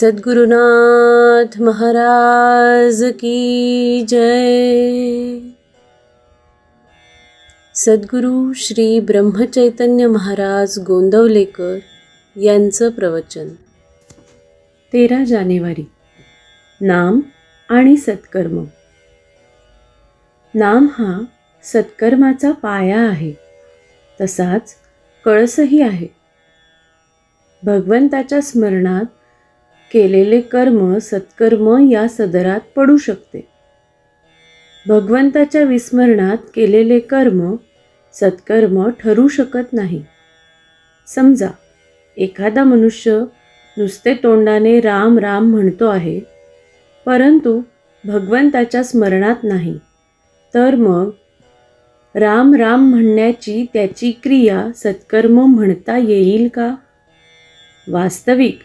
सद्गुरुनाथ महाराज की जय। सद्गुरू श्री ब्रह्मचैतन्य महाराज गोंदवलेकर यांचं प्रवचन. तेरा जानेवारी. नाम आणि सत्कर्म. नाम हा सत्कर्माचा पाया आहे. तसाच कळसही आहे. भगवंताच्या स्मरणात केलेले कर्म सत्कर्म या सदरात पडू शकते. भगवंताच्या विस्मरणात केलेले कर्म सत्कर्म ठरू शकत नाही. समजा एखादा मनुष्य नुसते तोंडाने राम राम म्हणतो आहे परंतु भगवंताच्या स्मरणात नाही तर मग राम राम म्हणण्याची त्याची क्रिया सत्कर्म म्हणता येईल का? वास्तविक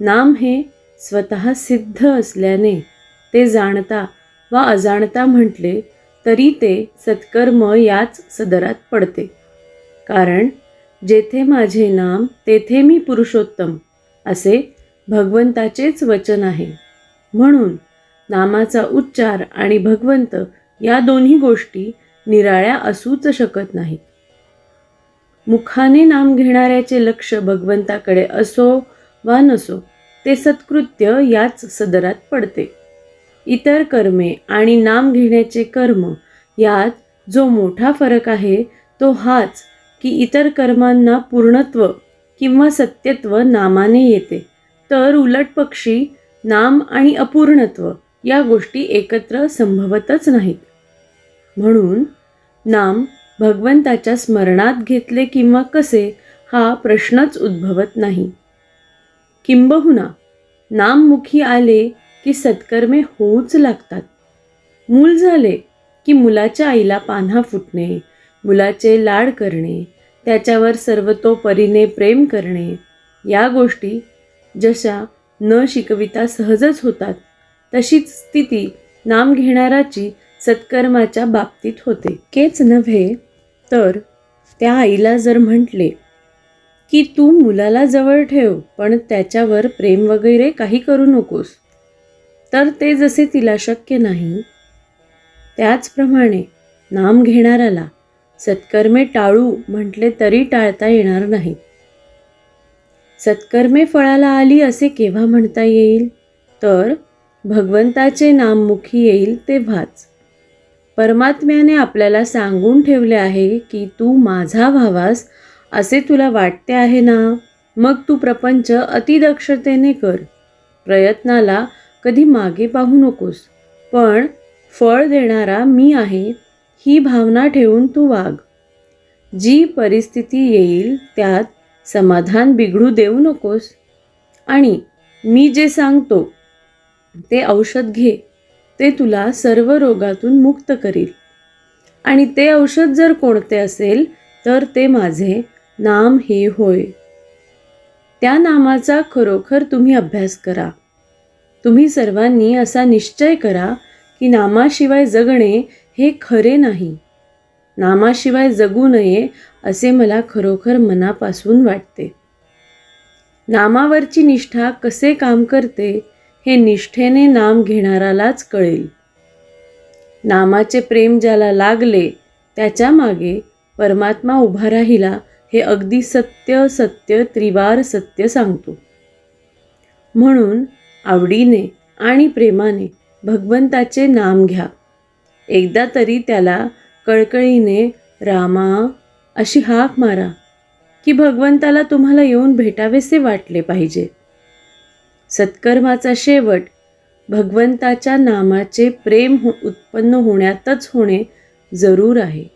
नाम हे स्वतः सिद्ध असल्याने ते जाणता वा अजाणता म्हटले तरी ते सत्कर्म याच सदरात पडते. कारण जेथे माझे नाम तेथे मी पुरुषोत्तम असे भगवंताचेच वचन आहे. म्हणून नामाचा उच्चार आणि भगवंत या दोन्ही गोष्टी निराळ्या असूच शकत नाहीत. मुखाने नाम घेणाऱ्याचे लक्ष भगवंताकडे असो वा नसो ते सत्कृत्य याच सदरात पडते. इतर कर्मे आणि नाम घेण्याचे कर्म यात जो मोठा फरक आहे तो हाच की इतर कर्मांना पूर्णत्व किंवा सत्यत्व नामाने येते. तर उलट पक्षी नाम आणि अपूर्णत्व या गोष्टी एकत्र संभवतच नाहीत. म्हणून नाम भगवंताच्या स्मरणात घेतले किंवा कसे हा प्रश्नच उद्भवत नाही. किंबहुना नाममुखी आले की सत्कर्मे होऊच लागतात. मूल झाले की मुलाच्या आईला पान्हा फुटणे मुलाचे लाड करणे त्याच्यावर सर्वतोपरीने प्रेम करणे या गोष्टी जशा न शिकविता सहजच होतात तशीच स्थिती नाम घेणाराची सत्कर्माच्या बाबतीत होते. केच नव्हे तर त्या आईला जर म्हटले की तू मुलाला जवळ ठेव पण त्याच्यावर प्रेम वगैरे काही करू नकोस. तर ते जसे तिला शक्य नाही त्याचप्रमाणे नाम घेणाऱ्याला सत्कर्मे टाळू म्हटले तरी टाळता येणार नाही. सत्कर्मे फळाला आली असे केव्हा म्हणता येईल? तर भगवंताचे नाममुखी येईल तेव्हाच. परमात्म्याने आपल्याला सांगून ठेवले आहे की तू माझा व्हावास असे तुला वाटते आहे ना? मग तू प्रपंच अतिदक्षतेने कर. प्रयत्नाला कधी मागे पाहू नकोस. पण फळ देणारा मी आहे ही भावना ठेवून तू वाग. जी परिस्थिती येईल त्यात समाधान बिघडू देऊ नकोस. आणि मी जे सांगतो ते औषध घे. ते तुला सर्व रोगातून मुक्त करील. आणि ते औषध जर कोणते असेल तर ते माझे नाम हे होय. त्या नामाचा खरोखर तुम्ही अभ्यास करा. तुम्ही सर्वांनी असा निश्चय करा की नामाशिवाय जगणे हे खरे नाही. नामाशिवाय जगू नये असे मला खरोखर मनापासून वाटते. नामावरची निष्ठा कसे काम करते हे निष्ठेने नाम घेणारालाच कळेल. नामाचे प्रेम ज्याला लागले त्याच्यामागे परमात्मा उभा राहिला हे अगदी सत्य सत्य त्रिवार सत्य सांगतो. म्हणून आवडीने आणि प्रेमाने भगवंताचे नाम घ्या. एकदा तरी त्याला कळकळीने रामा अशी हाक मारा की भगवंताला तुम्हाला येऊन भेटावेसे वाटले पाहिजे. सत्कर्माचा शेवट भगवंताच्या नामाचे प्रेम हो उत्पन्न होण्यातच होणे जरूर आहे.